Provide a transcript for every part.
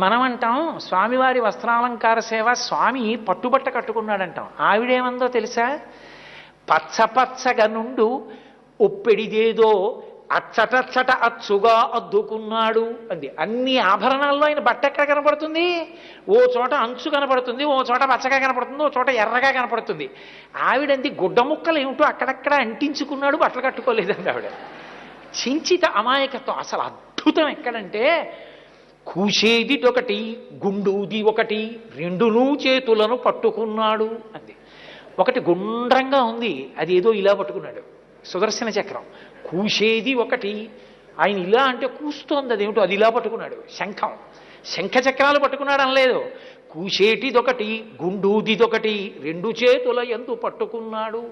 మనం అంటాం స్వామివారి వస్త్రాలంకార సేవ స్వామి పట్టుబట్ట కట్టుకున్నాడంటాం. ఆవిడేమందో తెలుసా? పచ్చపచ్చగా నుండు ఒప్పెడిదేదో అచ్చటచ్చట అచ్చుగా అద్దుకున్నాడు అంది. అన్ని ఆభరణాల్లో ఆయన బట్ట ఎక్కడ కనపడుతుంది? ఓ చోట అంచు కనపడుతుంది ఓ చోట పచ్చగా కనపడుతుంది ఓ చోట ఎర్రగా కనపడుతుంది. ఆవిడంది గుడ్డ ముక్కలు ఏమిటో అక్కడక్కడ అంటించుకున్నాడు బట్టలు కట్టుకోలేదండి ఆవిడ. చించిత అమాయకత్వం. అసలు అద్భుతం ఎక్కడంటే కూసేది ఒకటి గుండూది ఒకటి రెండునూ చేతులను పట్టుకున్నాడు. అంది ఒకటి గుండ్రంగా ఉంది అది ఏదో ఇలా పట్టుకున్నాడు. సుదర్శన చక్రం. కూసేది ఒకటి ఆయన ఇలా అంటే కూస్తోంది అదేమిటో అది ఇలా పట్టుకున్నాడు. శంఖం. శంఖ చక్రాలు పట్టుకున్నాడు అనలేదు కూసేటిదొకటి గుండూదిదొకటి రెండు చేతుల ఎందు పట్టుకున్నాడు.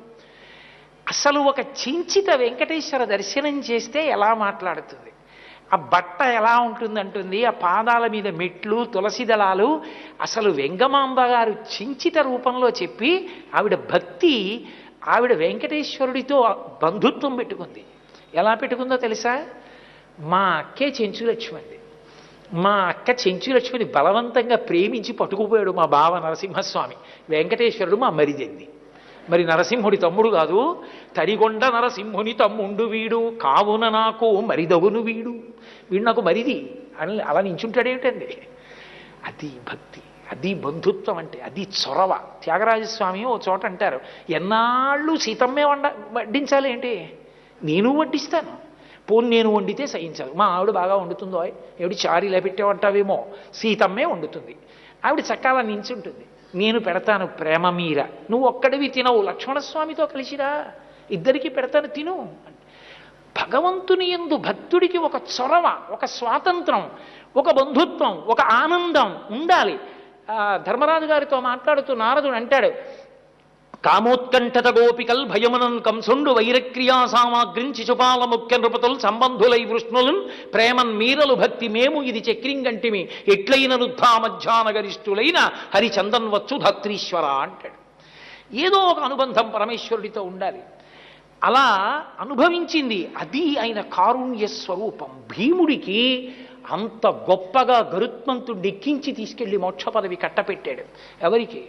అసలు ఒక చించిత వెంకటేశ్వర దర్శనం చేస్తే ఎలా మాట్లాడుతుంది? ఆ బట్ట ఎలా ఉంటుందంటుంది? ఆ పాదాల మీద మెట్లు తులసి దళాలు. అసలు వెంగమాంబ గారు చించిత రూపంలో చెప్పి ఆవిడ భక్తి ఆవిడ వెంకటేశ్వరుడితో బంధుత్వం పెట్టుకుంది. ఎలా పెట్టుకుందో తెలుసా? మా అక్కే చెంచులక్ష్మంది. మా అక్క చెంచులక్ష్మిని బలవంతంగా ప్రేమించి పట్టుకుపోయాడు మా బావ నరసింహస్వామి. వెంకటేశ్వరుడు మా మరిదంది. మరి నరసింహుడి తమ్ముడు కాదు తడిగొండ నరసింహుని తమ్ముండు వీడు. కావున నాకు మరిదవును వీడు. వీడు నాకు మరిది అని అలా నించుంటాడేమిటండి అది భక్తి అది బంధుత్వం అంటే అది చొరవ. త్యాగరాజస్వామి ఓ చోట అంటారు ఎన్నాళ్ళు సీతమ్మే వండ వడ్డించాలి ఏంటి? నేను వడ్డిస్తాను. పోనీ నేను వండితే సహించాలి మా ఆవిడ బాగా వండుతుందో ఏమిటి చారు ఇలా పెట్టేవంటావేమో? సీతమ్మే వండుతుంది. ఆవిడ చక్కాల నించుంటుంది. నేను పెడతాను ప్రేమ మీర. నువ్వు ఒక్కడివి తినవు. లక్ష్మణస్వామితో కలిసిరా. ఇద్దరికి పెడతాను తిను. భగవంతుని ఎందు భక్తుడికి ఒక చొరవ ఒక స్వాతంత్రం ఒక బంధుత్వం ఒక ఆనందం ఉండాలి. ధర్మరాజు గారితో మాట్లాడుతూ నారదుడు అంటాడు కామోత్కంఠత గోపికల్ భయమునన్ కంసుండు వైరక్రియా సామాగ్రిం శిశుపాల ముఖ్య నృపతులు సంబంధులై వృష్ణులున్ ప్రేమన్ మీరలు భక్తి మేము ఇది చక్రింగంటిమి. ఎట్లైన రుద్ధా మధ్యానగరిష్ఠులైన హరిచందన్ వచ్చు ధత్రీశ్వర అంటాడు. ఏదో ఒక అనుబంధం పరమేశ్వరుడితో ఉండాలి. అలా అనుభవించింది. అది ఆయన కారుణ్య స్వరూపం. భీముడికి అంత గొప్పగా గరుత్మంతుడు ఎక్కించి తీసుకెళ్ళి మోక్ష పదవి కట్టపెట్టాడు. ఎవరికి?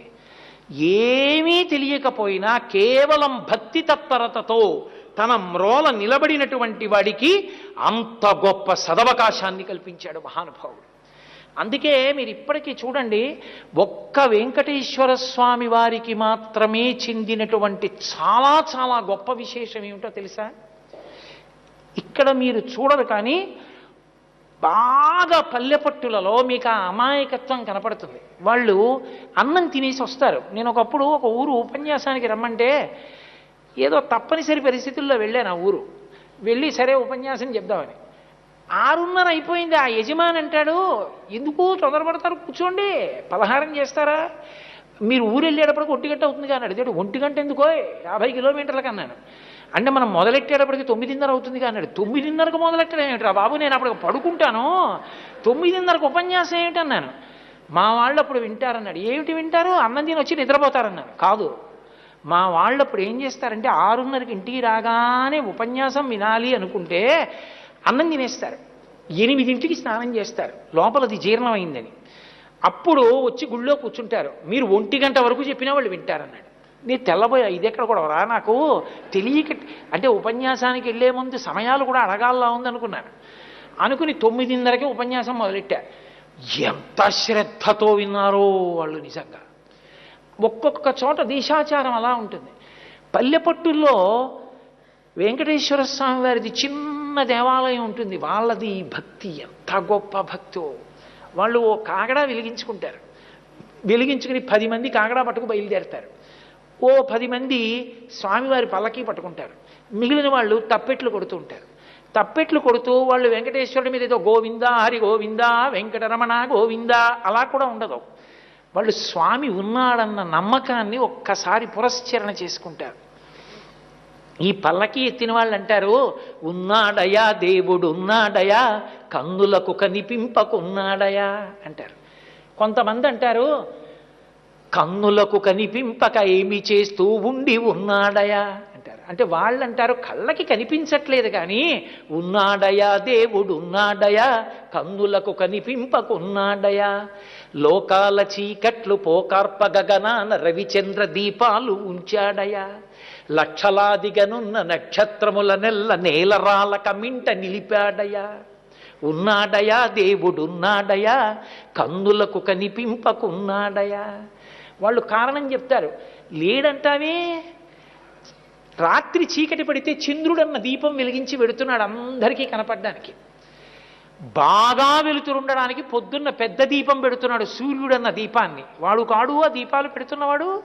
ఏమీ తెలియకపోయినా కేవలం భక్తి తత్పరతతో తన మ్రోల నిలబడినటువంటి వాడికి అంత గొప్ప సదవకాశాన్ని కల్పించాడు మహానుభావుడు. అందుకే మీరు ఇప్పటికీ చూడండి ఒక్క వెంకటేశ్వర స్వామి వారికి మాత్రమే చెందినటువంటి చాలా చాలా గొప్ప విశేషం ఏమిటో తెలుసా? ఇక్కడ మీరు చూడరు కానీ బాగా పల్లెపట్టులలో మీకు ఆ అమాయకత్వం కనపడుతుంది. వాళ్ళు అన్నం తినేసి వస్తారు. నేను ఒకప్పుడు ఒక ఊరు ఉపన్యాసానికి రమ్మంటే ఏదో తప్పనిసరి పరిస్థితుల్లో వెళ్ళాను ఆ ఊరు. వెళ్ళి సరే ఉపన్యాసం చెప్దామని. ఆరున్నర అయిపోయింది. ఆ యజమాని అంటాడు ఎందుకు తొందరపడతారు? కూర్చోండి. పలహారం చేస్తారా? మీరు ఊరు వెళ్ళేటప్పటికి ఒంటి గంట అవుతుంది కానీ అడిగాడు. ఒంటి గంట ఎందుకో? యాభై కిలోమీటర్లకు అన్నాను అంటే మనం మొదలెట్టేటప్పటికి తొమ్మిదిన్నర అవుతుంది కానీ తొమ్మిదిన్నరకు మొదలెట్టడం ఏమిట్రా బాబు? నేను అప్పుడు పడుకుంటాను. తొమ్మిదిన్నరకు ఉపన్యాసం ఏమిటన్నాను మా వాళ్ళు అప్పుడు వింటారన్నాడు. ఏమిటి వింటారు? అన్నం తిని వచ్చి నిద్రపోతారన్నాను కాదు. మా వాళ్ళు అప్పుడు ఏం చేస్తారంటే ఆరున్నరకి ఇంటికి రాగానే ఉపన్యాసం వినాలి అనుకుంటే అన్నం తినేస్తారు. ఎనిమిదింటికి స్నానం చేస్తారు. లోపలది జీర్ణమైందని. అప్పుడు వచ్చి గుళ్ళో కూర్చుంటారు. మీరు ఒంటి గంట వరకు చెప్పినా వాళ్ళు వింటారన్నాడు. నేను తెల్లబోయా ఇది ఎక్కడ కూడా రా నాకు తెలియక అంటే ఉపన్యాసానికి వెళ్ళే ముందు సమయాలు కూడా అడగాల్లా ఉందనుకున్నాను. అనుకుని తొమ్మిదిన్నరకే ఉపన్యాసం మొదలెట్టా. ఎంత శ్రద్ధతో విన్నారో వాళ్ళు నిజంగా. ఒక్కొక్క చోట దేశాచారం అలా ఉంటుంది. పల్లెపట్టుల్లో వెంకటేశ్వర స్వామి వారిది చిన్న దేవాలయం ఉంటుంది. వాళ్ళది భక్తి. ఎంత గొప్ప భక్తో. వాళ్ళు ఓ కాగడా వెలిగించుకుంటారు. వెలిగించుకుని పది మంది కాగడా పట్టుకు బయలుదేరతారు. ఓ పది మంది స్వామివారి పల్లకి పట్టుకుంటారు. మిగిలిన వాళ్ళు తప్పెట్లు కొడుతూ ఉంటారు. తప్పెట్లు కొడుతూ వాళ్ళు వెంకటేశ్వరుడి మీద ఏదో గోవిందా హరి గోవిందా వెంకటరమణ గోవిందా అలా కూడా ఉండదు. వాళ్ళు స్వామి ఉన్నాడన్న నమ్మకాన్ని ఒక్కసారి పురస్చరణ చేసుకుంటారు. ఈ పల్లకి ఎత్తిన వాళ్ళు అంటారు ఉన్నాడయా దేవుడు ఉన్నాడయా కన్నులకు కనిపింపకున్నాడయా అంటారు. కొంతమంది అంటారు కన్నులకు కనిపింపక ఏమి చేస్తూ ఉండి ఉన్నాడయా అంటారు. అంటే వాళ్ళు అంటారు కళ్ళకి కనిపించట్లేదు కానీ ఉన్నాడయా దేవుడు ఉన్నాడయా కన్నులకు కనిపింపకున్నాడయా లోకాల చీకట్లు పోకార్ప గగనాన రవిచంద్ర దీపాలు ఉంచాడయా లక్షలాదిగనున్న నక్షత్రముల నెల్ల నేలరాలక మింట నిలిపాడయా. ఉన్నాడయా దేవుడున్నాడయా. కన్నులకు కనిపింపకున్నాడయా. వాళ్ళు కారణం చెప్తారు. లేడంటావే? రాత్రి చీకటి పడితే చంద్రుడన్న దీపం వెలిగించి వెడుతున్నాడు అందరికీ కనపడడానికి. బాగా వెలుతురుండడానికి పొద్దున్న పెద్ద దీపం పెడుతున్నాడు సూర్యుడన్న దీపాన్ని. వాడు కాడు ఆ దీపాలు పెడుతున్నవాడు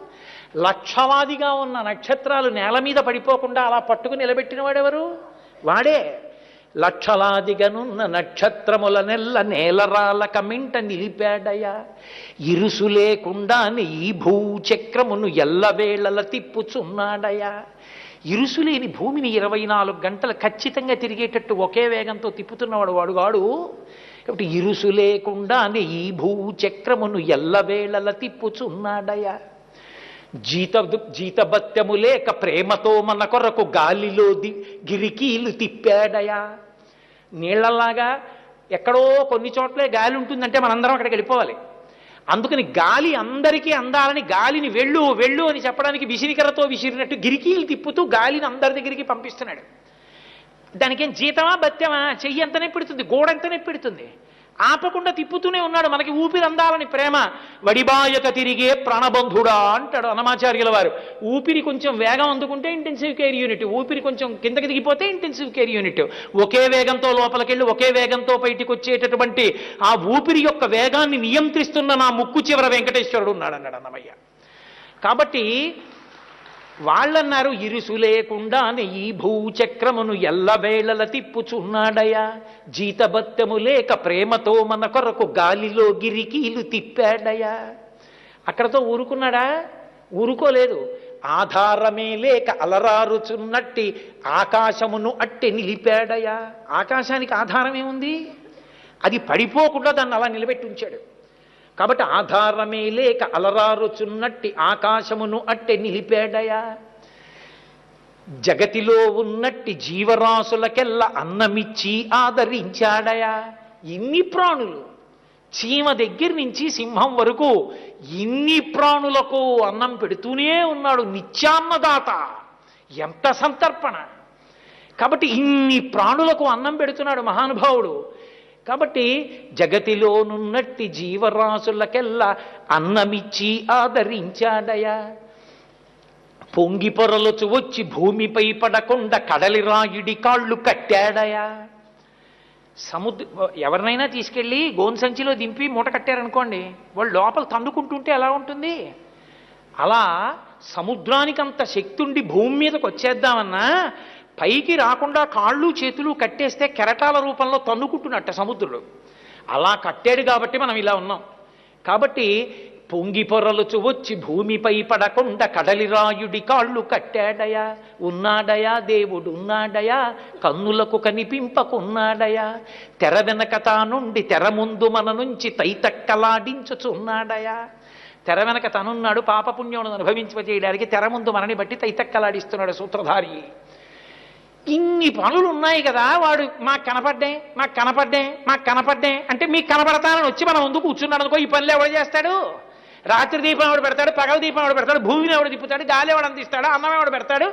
లక్షవాదిగా ఉన్న నక్షత్రాలు నేల మీద పడిపోకుండా అలా పట్టుకుని నిలబెట్టిన వాడెవరు వాడే. లక్షలాదిగనున్న నక్షత్రముల నెల్ల నేలరాలక మింట నిలిపాడయా ఇరుసు లేకుండా ఈ భూచక్రమును ఎల్లవేళల తిప్పుచున్నాడయా ఇరుసులేని భూమిని ఇరవై నాలుగు గంటలు ఖచ్చితంగా తిరిగేటట్టు ఒకే వేగంతో తిప్పుతున్నవాడు వాడుగాడు కాబట్టి ఇరుసు లేకుండానే ఈ భూచక్రమును ఎల్లవేళల తిప్పుచున్నాడయ జీత జీతభత్యము లేక ప్రేమతో మన కొరకు గాలిలో ది గిరికీలు తిప్పాడయా నీళ్ళలాగా ఎక్కడో కొన్ని చోట్లే గాలి ఉంటుందంటే మనందరం అక్కడికి వెళ్ళిపోవాలి. అందుకని గాలి అందరికీ అందాలని గాలిని వెళ్ళు వెళ్ళు అని చెప్పడానికి విసిరికరతో విసిరినట్టు గిరికీలు తిప్పుతూ గాలిని అందరి దగ్గరికి పంపిస్తున్నాడు. దానికేం జీతమా బత్యమా? చెయ్యి ఎంతనే పెడుతుంది గోడంతనే పెడుతుంది. ఆపకుండా తిప్పుతూనే ఉన్నాడు మనకి ఊపిరి అందాలని ప్రేమ. వడిబాయక తిరిగే ప్రాణబంధుడా అంటాడు అనమాచార్యుల వారు. ఊపిరి కొంచెం వేగం అందుకుంటే ఇంటెన్సివ్ కేర్ యూనిట్ ఊపిరి కొంచెం కిందకి దిగిపోతే ఇంటెన్సివ్ కేర్ యూనిట్ ఒకే వేగంతో లోపలికెళ్ళి ఒకే వేగంతో బయటికి వచ్చేటటువంటి ఆ ఊపిరి యొక్క వేగాన్ని నియంత్రిస్తున్న నా ముక్కు చివర వెంకటేశ్వరుడు ఉన్నాడు అన్నాడు అన్నమయ్య. కాబట్టి వాళ్ళన్నారు ఇరుసు లేకుండానే ఈ భూచక్రమును ఎల్లవేళల తిప్పుచున్నాడయా? జీతబత్తము లేక ప్రేమతో మన కొరకు గాలిలో గిరికీలు తిప్పాడయా? అక్కడతో ఊరుకున్నాడా? ఊరుకోలేదు. ఆధారమే లేక అలరారుచున్నట్టి ఆకాశమును అట్టి నిలిపాడయా? ఆకాశానికి ఆధారమే ఉంది అది పడిపోకుండా దాన్ని అలా నిలబెట్టి ఉంచాడు కాబట్టి ఆధారమే లేక అలరారుచున్నట్టి ఆకాశమును అట్టె నిలిపాడయా? జగతిలో ఉన్నట్టి జీవరాశులకెల్ల అన్నమిచ్చి ఆదరించాడయా? ఇన్ని ప్రాణులు. చీమ దగ్గర నుంచి సింహం వరకు ఇన్ని ప్రాణులకు అన్నం పెడుతూనే ఉన్నాడు నిత్యాన్నదాత. ఎంత సంతర్పణ. కాబట్టి ఇన్ని ప్రాణులకు అన్నం పెడుతున్నాడు మహానుభావుడు. కాబట్టి జగతిలోనున్నట్టి జీవరాశులకెల్లా అన్నమిచ్చి ఆదరించాడయా. పొంగి పొరలుచు వచ్చి భూమిపై పడకుండా కడలిరాయుడి కాళ్ళు కట్టాడయా. సముద్ర ఎవరినైనా తీసుకెళ్ళి గోన్ సంచిలో దింపి మూట కట్టారనుకోండి వాళ్ళు లోపల తందుకుంటుంటే ఎలా ఉంటుంది? అలా సముద్రానికంత శక్తి ఉండి భూమి మీదకి వచ్చేద్దామన్నా పైకి రాకుండా కాళ్ళు చేతులు కట్టేస్తే కెరటాల రూపంలో తన్నుకుంటున్నట్ట సముద్రుడు. అలా కట్టాడు కాబట్టి మనం ఇలా ఉన్నాం. కాబట్టి పొంగి పొరలుచు వచ్చి భూమిపై పడకుండా కడలిరాయుడి కాళ్ళు కట్టాడయా ఉన్నాడయా దేవుడు ఉన్నాడయా కన్నులకు కనిపింపకున్నాడయా తెర వెనక తానుండి తెర ముందు మన నుంచి తైతక్కలాడించుచున్నాడయా. తెర వెనక తనున్నాడు పాపపుణ్యములను అనుభవించచేయడానికి తెర ముందు మనని బట్టి తైతక్కలాడిస్తున్నాడు సూత్రధారి. ఇన్ని పనులు ఉన్నాయి కదా వాడు మాకు కనపడ్డే మాకు కనపడ్డే మాకు కనపడ్డే అంటే మీకు కనపడతానని వచ్చి మనం ముందు కూర్చున్నాడు అనుకో ఈ పనులు ఎవడు చేస్తాడు? రాత్రి దీపం ఎవడు పెడతాడు? పగల దీపం ఎవడు పెడతాడు? భూమిని ఎవడు తిప్పుతాడు? గాలి ఎవడు అందిస్తాడు? అన్నం ఎవడు పెడతాడు?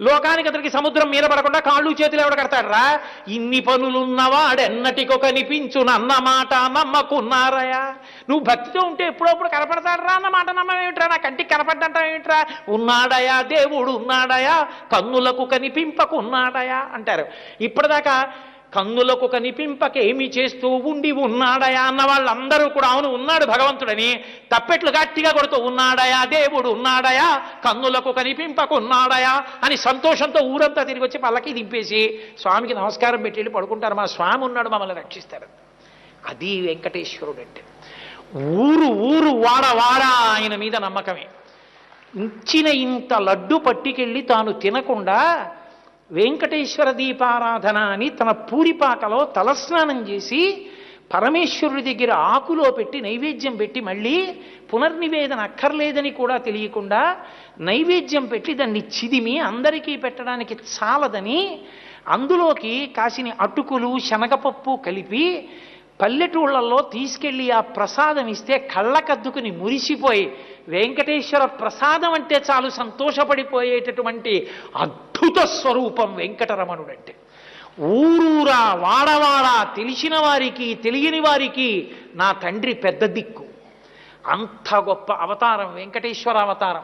లోకానికి అతనికి సముద్రం మీద పడకుండా కాళ్ళు చేతులు ఎవడు కడతాడు రా? ఇన్ని పనులున్నవాడెన్నటికో కనిపించును అన్నమాట నమ్మకున్నారయా? నువ్వు భక్తితో ఉంటే ఎప్పుడప్పుడు కనపడతాడు రా అన్నమాట నమ్మేమిట్రా నా కంటికి కనపడ్డంటావేమిట్రా ఉన్నాడయా? దేవుడు ఉన్నాడయా? కన్నులకు కనిపింపకున్నాడయా అంటారు. ఇప్పటిదాకా కన్నులకు కనిపింపక ఏమి చేస్తూ ఉండి ఉన్నాడయా అన్న వాళ్ళందరూ కూడా అవును ఉన్నాడు భగవంతుడని. తప్పెట్లు గట్టిగా కొడుతూ ఉన్నాడయా దేవుడు ఉన్నాడయా? కన్నులకు కనిపింపకున్నాడయా అని సంతోషంతో ఊరంతా తిరిగి వచ్చి పల్లకి దింపేసి స్వామికి నమస్కారం పెట్టి వెళ్ళి పడుకుంటారు. మా స్వామి ఉన్నాడు మమ్మల్ని రక్షిస్తారు. అది వెంకటేశ్వరుడు అంటే. ఊరు ఊరు వాడ వాడ ఆయన మీద నమ్మకమే. ఇచ్చిన ఇంత లడ్డు పట్టుకెళ్ళి తాను తినకుండా వెంకటేశ్వర దీపారాధన అని తన పూరిపాకలో తలస్నానం చేసి పరమేశ్వరుడి దగ్గర ఆకులో పెట్టి నైవేద్యం పెట్టి మళ్ళీ పునర్నివేదన అక్కర్లేదని కూడా తెలియకుండా నైవేద్యం పెట్టి దాన్ని చిదిమి అందరికీ పెట్టడానికి చాలదని అందులోకి కాసిన అటుకులు శనగపప్పు కలిపి పల్లెటూళ్ళల్లో తీసుకెళ్ళి ఆ ప్రసాదం ఇస్తే కళ్ళకద్దుకుని మురిసిపోయి వెంకటేశ్వర ప్రసాదం అంటే చాలు సంతోషపడిపోయేటటువంటి అద్భుత స్వరూపం వెంకటరమణుడంటే. ఊరూరా వాడవాడా తెలిసిన వారికి తెలియని వారికి నా తండ్రి పెద్ద దిక్కు. అంత గొప్ప అవతారం వెంకటేశ్వర అవతారం.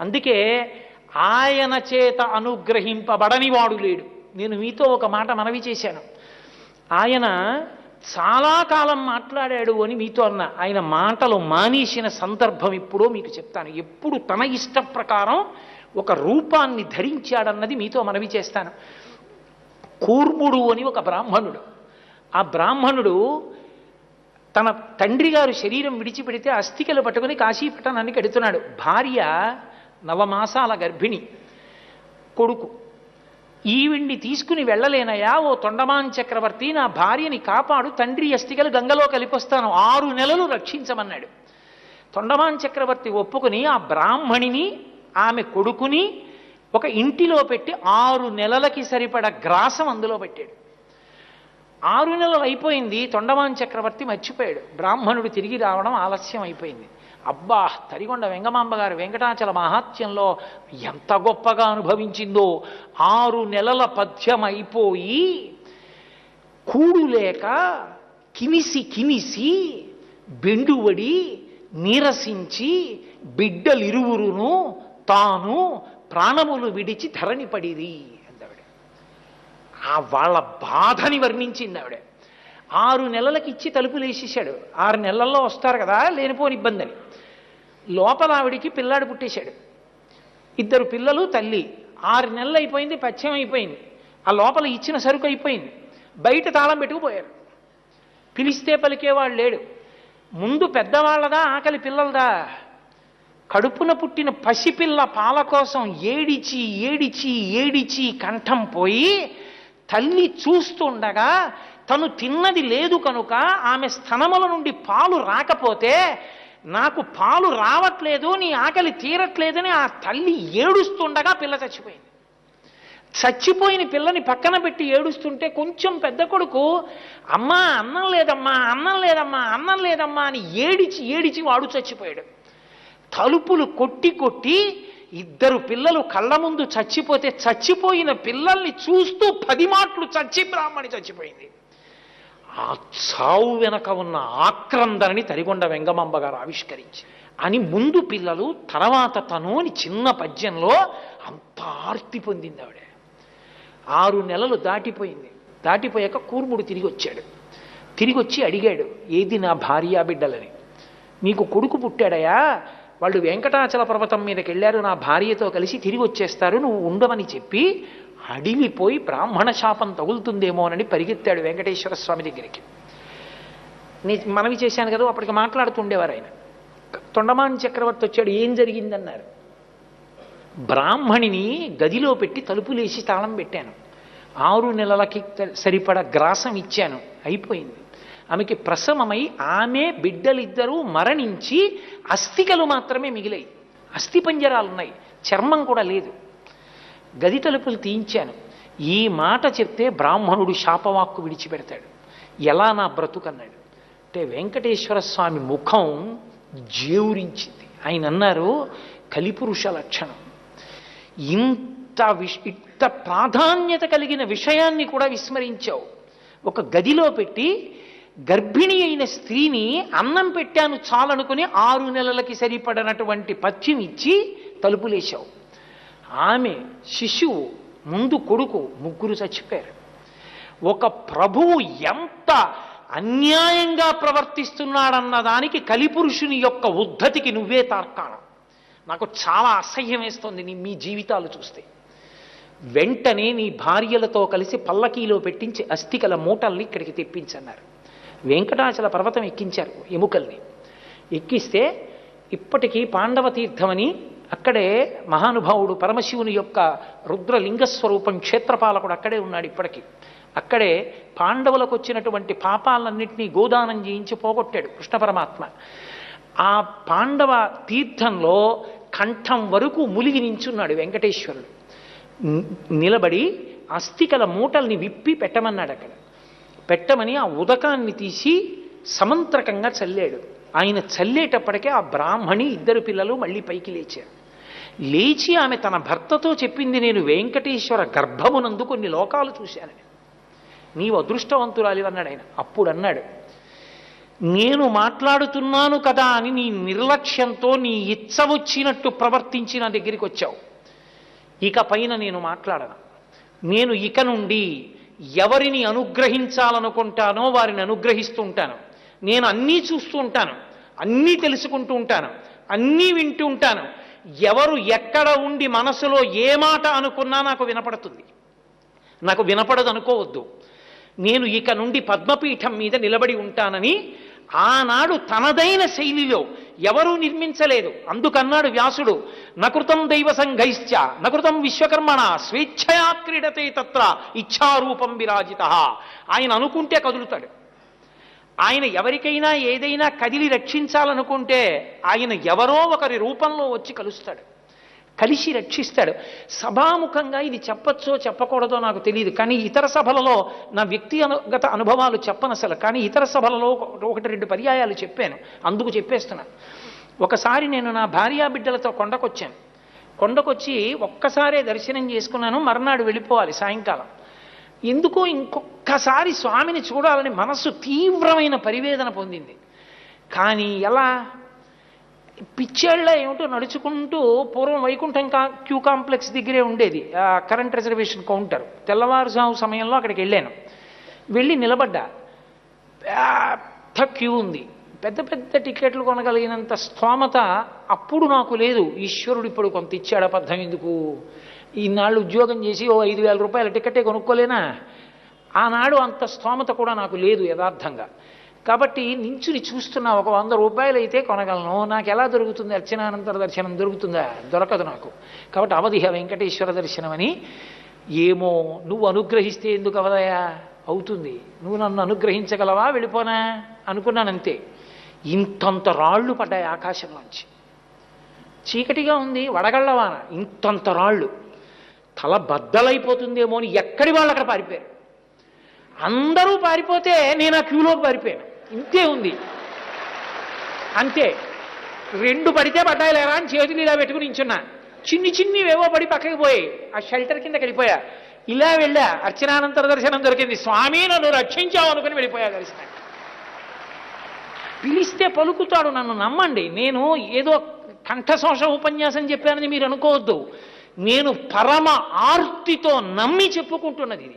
అందుకే ఆయన చేత అనుగ్రహింపబడని వాడు లేడు. నేను మీతో ఒక మాట మనవి చేశాను. ఆయన చాలా కాలం మాట్లాడాడు అని మీతో అన్న. ఆయన మాటలు మానేసిన సందర్భం ఇప్పుడో మీకు చెప్తాను. ఎప్పుడు తన ఇష్ట ప్రకారం ఒక రూపాన్ని ధరించాడన్నది మీతో మనవి చేస్తాను. కూర్ముడు అని ఒక బ్రాహ్మణుడు. ఆ బ్రాహ్మణుడు తన తండ్రి గారు శరీరం విడిచిపెడితే అస్థికలు పట్టుకుని కాశీపట్టణానికి ఎడుతున్నాడు భార్య నవమాసాల గర్భిణి కొడుకు. ఈవిడ్ని తీసుకుని వెళ్ళలేనయా? ఓ తొండమాన్ చక్రవర్తి నా భార్యని కాపాడు తండ్రి అస్థికలు గంగలో కలిపొస్తాను. ఆరు నెలలు రక్షించమన్నాడు. తొండమాన్ చక్రవర్తి ఒప్పుకుని ఆ బ్రాహ్మణిని ఆమె కొడుకుని ఒక ఇంటిలో పెట్టి ఆరు నెలలకి సరిపడ గ్రాసం అందులో పెట్టాడు. ఆరు నెలలు అయిపోయింది తొండమాన్ చక్రవర్తి మర్చిపోయాడు. బ్రాహ్మణుడు తిరిగి రావడం ఆలస్యం అయిపోయింది. అబ్బా తరిగొండ వెంగమాంబ గారు వెంకటాచల మహాత్యంలో ఎంత గొప్పగా అనుభవించిందో. ఆరు నెలల పద్యం అయిపోయి కూడు లేక కినిసి కినిసి బెండువడి నీరసించి బిడ్డలిరువురును తాను ప్రాణములు విడిచి ధరణి పడిది అందావిడ. ఆ వాళ్ళ బాధని వర్ణించింది ఆవిడ. ఆరు నెలలకి ఇచ్చి తలుపులు వేసేసాడు ఆరు నెలల్లో వస్తారు కదా లేనిపోని ఇబ్బంది అని లోపల ఆవిడికి పిల్లాడు పుట్టేశాడు. ఇద్దరు పిల్లలు తల్లి. ఆరు నెలలు అయిపోయింది పచ్చయం అయిపోయింది. ఆ లోపల ఇచ్చిన సరుకు అయిపోయింది. బయట తాళం పెట్టుకుపోయారు. పిలిస్తే పలికేవాడు లేడు. ముందు పెద్దవాళ్ళదా ఆకలి పిల్లలదా? కడుపున పుట్టిన పసిపిల్ల పాల కోసం ఏడిచి ఏడిచి ఏడిచి కంఠం పోయి తల్లి చూస్తుండగా తను తిన్నది లేదు కనుక ఆమె స్తనముల నుండి పాలు రాకపోతే నాకు పాలు రావట్లేదు నీ ఆకలి తీరట్లేదని ఆ తల్లి ఏడుస్తుండగా పిల్ల చచ్చిపోయింది. చచ్చిపోయిన పిల్లని పక్కన పెట్టి ఏడుస్తుంటే కొంచెం పెద్ద కొడుకు అమ్మా అన్నం లేదమ్మా అన్నం లేదమ్మా అన్నం లేదమ్మా అని ఏడిచి ఏడిచి వాడు చచ్చిపోయాడు. తలుపులు కొట్టి కొట్టి ఇద్దరు పిల్లలు కళ్ళ ముందు చచ్చిపోతే చచ్చిపోయిన పిల్లల్ని చూస్తూ పది మాటలు చచ్చి బ్రాహ్మణి చచ్చిపోయింది. ఆ చావు వెనక ఉన్న ఆక్రందనని తరిగొండ వెంగమాంబ గారు ఆవిష్కరించి అని ముందు పిల్లలు తర్వాత తను అని చిన్న పద్యంలో అంత ఆర్తి పొందింది ఆవిడ. ఆరు నెలలు దాటిపోయింది. దాటిపోయాక కూర్ముడు తిరిగి వచ్చాడు. తిరిగి వచ్చి అడిగాడు ఏది నా భార్యా బిడ్డలని? నీకు కొడుకు పుట్టాడయా? వాళ్ళు వెంకటాచల పర్వతం మీదకి వెళ్ళారు నా భార్యతో కలిసి తిరిగి వచ్చేస్తారు నువ్వు ఉండవని చెప్పి అడిగిపోయి బ్రాహ్మణ శాపం తగులుతుందేమోనని పరిగెత్తాడు వెంకటేశ్వర స్వామి దగ్గరికి. నీ మనవి చేశాను కదా అప్పటికి మాట్లాడుతుండేవారు ఆయన. తొండమాన్ చక్రవర్తి వచ్చాడు ఏం జరిగిందన్నారు. బ్రాహ్మణిని గదిలో పెట్టి తలుపులేసి తాళం పెట్టాను. ఆరు నెలలకి సరిపడ గ్రాసం ఇచ్చాను అయిపోయింది. ఆమెకి ప్రసవమై ఆమె బిడ్డలిద్దరూ మరణించి అస్థికలు మాత్రమే మిగిలాయి. అస్థిపంజరాలు ఉన్నాయి చర్మం కూడా లేదు. గది తలుపులు తీయించాను. ఈ మాట చెప్తే బ్రాహ్మణుడు శాపవాక్కు విడిచిపెడతాడు. ఎలా నా బ్రతుకన్నాడు? అంటే వెంకటేశ్వర స్వామి ముఖం జేవురించింది. ఆయన అన్నారు కలిపురుష లక్షణం. ఇంత విష ఇంత ప్రాధాన్యత కలిగిన విషయాన్ని కూడా విస్మరించావు. ఒక గదిలో పెట్టి గర్భిణి అయిన స్త్రీని అన్నం పెట్టాను చాలనుకుని ఆరు నెలలకి సరిపడనటువంటి పథ్యం ఇచ్చి తలుపులేశావు. ఆమె శిశువు ముందు కొడుకు ముగ్గురు చచ్చిపోయారు. ఒక ప్రభువు ఎంత అన్యాయంగా ప్రవర్తిస్తున్నాడన్న దానికి కలిపురుషుని యొక్క ఉద్ధతికి నువ్వే తార్కాణం. నాకు చాలా అసహ్యం వేస్తుంది నీ మీ జీవితాలు చూస్తే. వెంటనే నీ భార్యలతో కలిసి పల్లకీలో పెట్టించి అస్థికల మూటల్ని ఇక్కడికి తెప్పించన్నారు. వెంకటాచల పర్వతం ఎక్కించారు ఎముకల్ని. ఎక్కిస్తే ఇప్పటికీ పాండవ తీర్థమని అక్కడే మహానుభావుడు పరమశివుని యొక్క రుద్రలింగస్వరూపం క్షేత్రపాలకుడు అక్కడే ఉన్నాడు ఇప్పటికీ. అక్కడే పాండవులకు వచ్చినటువంటి పాపాలన్నింటినీ గోదానం చేయించి పోగొట్టాడు కృష్ణ పరమాత్మ. ఆ పాండవ తీర్థంలో కంఠం వరకు ములిగి నించున్నాడు వెంకటేశ్వరుడు. నిలబడి అస్థికల మూటల్ని విప్పి పెట్టమన్నాడు అక్కడ. పెట్టమని ఆ ఉదకాన్ని తీసి సమంత్రకంగా చల్లాడు. ఆయన చల్లేటప్పటికే ఆ బ్రాహ్మణి ఇద్దరు పిల్లలు మళ్ళీ పైకి లేచారు. లేచి ఆమె తన భర్తతో చెప్పింది నేను వెంకటేశ్వర గర్భమునందు కొన్ని లోకాలు చూశానని. నీవు అదృష్టవంతురాలి అన్నాడు ఆయన. అప్పుడు అన్నాడు నేను మాట్లాడుతున్నాను కదా అని నీ నిర్లక్ష్యంతో నీ ఇచ్చ వచ్చినట్టు ప్రవర్తించి నా దగ్గరికి వచ్చావు. ఇక పైన నేను మాట్లాడను. నేను ఇక నుండి ఎవరిని అనుగ్రహించాలనుకుంటానో వారిని అనుగ్రహిస్తూ ఉంటాను. నేను అన్నీ చూస్తూ ఉంటాను. అన్నీ తెలుసుకుంటూ ఉంటాను. అన్నీ వింటూ ఉంటాను. ఎవరు ఎక్కడ ఉండి మనసులో ఏ మాట అనుకున్నా నాకు వినపడుతుంది. నాకు వినపడదు అనుకోవద్దు నేను ఇక నుండి పద్మపీఠం మీద నిలబడి ఉంటానని ఆనాడు తనదైన శైలిలో ఎవరూ నిర్మించలేదు. అందుకన్నాడు వ్యాసుడు నకృతం దైవ సంఘైశ్చ నకృతం విశ్వకర్మణ స్వేచ్ఛయా క్రీడతే తత్ర ఇచ్ఛారూపం విరాజిత. ఆయన అనుకుంటే కదులుతాడు. ఆయన ఎవరికైనా ఏదైనా కదిలి రక్షించాలనుకుంటే ఆయన ఎవరో ఒకరి రూపంలో వచ్చి కలుస్తాడు. కలిసి రక్షిస్తాడు. సభాముఖంగా ఇది చెప్పచ్చో చెప్పకూడదో నాకు తెలియదు కానీ ఇతర సభలలో నా వ్యక్తిగత అనుభవాలు చెప్పను అసలు కానీ ఇతర సభలలో ఒకటి రెండు పర్యాయాలు చెప్పాను. అందుకు చెప్పేస్తున్నాను ఒకసారి నేను నా భార్యా బిడ్డలతో కొండకొచ్చాను. కొండకొచ్చి ఒక్కసారే దర్శనం చేసుకున్నాను. మర్నాడు వెళ్ళిపోవాలి సాయంకాలం. ఎందుకో ఇంకొక్కసారి స్వామిని చూడాలని మనస్సు తీవ్రమైన పరివేదన పొందింది. కానీ ఎలా? పిచ్చేళ్ళ ఏమిటో నడుచుకుంటూ పూర్వం వైకుంఠం కా క్యూ కాంప్లెక్స్ దగ్గరే ఉండేది ఆ కరెంట్ రిజర్వేషన్ కౌంటర్. తెల్లవారుజాము సమయంలో అక్కడికి వెళ్ళాను. వెళ్ళి నిలబడ్డా. పెద్ద క్యూ ఉంది. పెద్ద పెద్ద టికెట్లు కొనగలిగినంత స్తోమత అప్పుడు నాకు లేదు. ఈశ్వరుడు ఇప్పుడు కొంత ఇచ్చాడు అబద్ధం ఎందుకు? ఈనాళ్ళు ఉద్యోగం చేసి ఓ ఐదు వేల రూపాయల టికెటే కొనుక్కోలేనా? ఆనాడు అంత స్తోమత కూడా నాకు లేదు యథార్థంగా. కాబట్టి నించుని చూస్తున్నా ఒక వంద రూపాయలు అయితే కొనగలను. నాకు ఎలా దొరుకుతుంది? అర్చనానంతర దర్శనం దొరుకుతుందా? దొరకదు నాకు. కాబట్టి అవధిహ వెంకటేశ్వర దర్శనం అని ఏమో నువ్వు అనుగ్రహిస్తే ఎందుకు అవదయా అవుతుంది. నువ్వు నన్ను అనుగ్రహించగలవా? వెళ్ళిపోనా? అనుకున్నానంతే. ఇంతంత రాళ్ళు పడ్డాయి ఆకాశంలోంచి చీకటిగా ఉంది వడగళ్ళవాన ఇంతంత రాళ్ళు. తల బద్దలైపోతుందేమో అని ఎక్కడి వాళ్ళు అక్కడ పారిపోయారు? అందరూ పారిపోతే నేను ఆ క్యూలోకి పారిపోయాను. ఇంతే ఉంది. అంతే. రెండు పడితే పడ్డాయి లేరా అని చేతులు ఇలా పెట్టుకుని నించున్నా. చిన్ని చిన్నివేవో పడి పక్కకి పోయి ఆ షెల్టర్ కింద వెళ్ళిపోయా. ఇలా వెళ్ళా. అర్చనానంతర దర్శనం దొరికింది. స్వామి నన్ను రక్షించావు అనుకుని వెళ్ళిపోయా దర్శనం పిలిస్తే పలుకుతాడు నన్ను నమ్మండి. నేను ఏదో కంఠశోష ఉపన్యాసం చెప్పానని మీరు అనుకోవద్దు. నేను పరమ ఆర్తితో నమ్మి చెప్పుకుంటున్నది ఇది.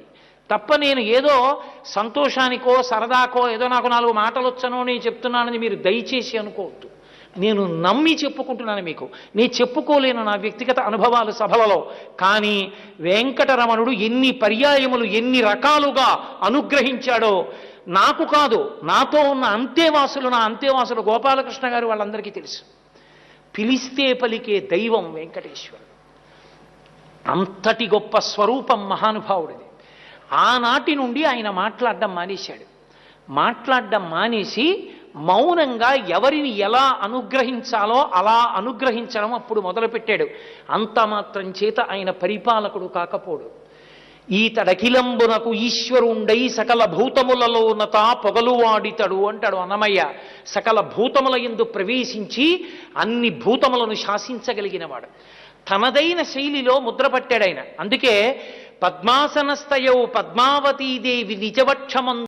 తప్ప నేను ఏదో సంతోషానికో సరదాకో ఏదో నాకు నాలుగు మాటలు వచ్చనో నేను చెప్తున్నానని మీరు దయచేసి అనుకోవద్దు. నేను నమ్మి చెప్పుకుంటున్నాను మీకు. నేను చెప్పుకోలేను నా వ్యక్తిగత అనుభవాలు సభలలో. కానీ వెంకటరమణుడు ఎన్ని పర్యాయములు ఎన్ని రకాలుగా అనుగ్రహించాడో నాకు కాదు నాతో ఉన్న అంతేవాసులు నా అంతేవాసులు గోపాలకృష్ణ గారు వాళ్ళందరికీ తెలుసు. పిలిస్తే పలికే దైవం వెంకటేశ్వరుడు. అంతటి గొప్ప స్వరూపం మహానుభావుడిది. ఆనాటి నుండి ఆయన మాట్లాడడం మానేశాడు. మాట్లాడడం మానేసి మౌనంగా ఎవరిని ఎలా అనుగ్రహించాలో అలా అనుగ్రహించడం అప్పుడు మొదలుపెట్టాడు. అంత మాత్రం చేత ఆయన పరిపాలకుడు కాకపోడు. ఈతడఖిలంబునకు ఈశ్వరుండై సకల భూతములలో ఉన్నత పొగలువాడితడు అంటాడు అన్నమయ్య. సకల భూతముల ఎందు ప్రవేశించి అన్ని భూతములను శాసించగలిగినవాడు. తనదైన శైలిలో ముద్రపట్టాడు ఆయన. అందుకే పద్మాసనస్థయౌ పద్మావతీదేవి నిజవక్షమందు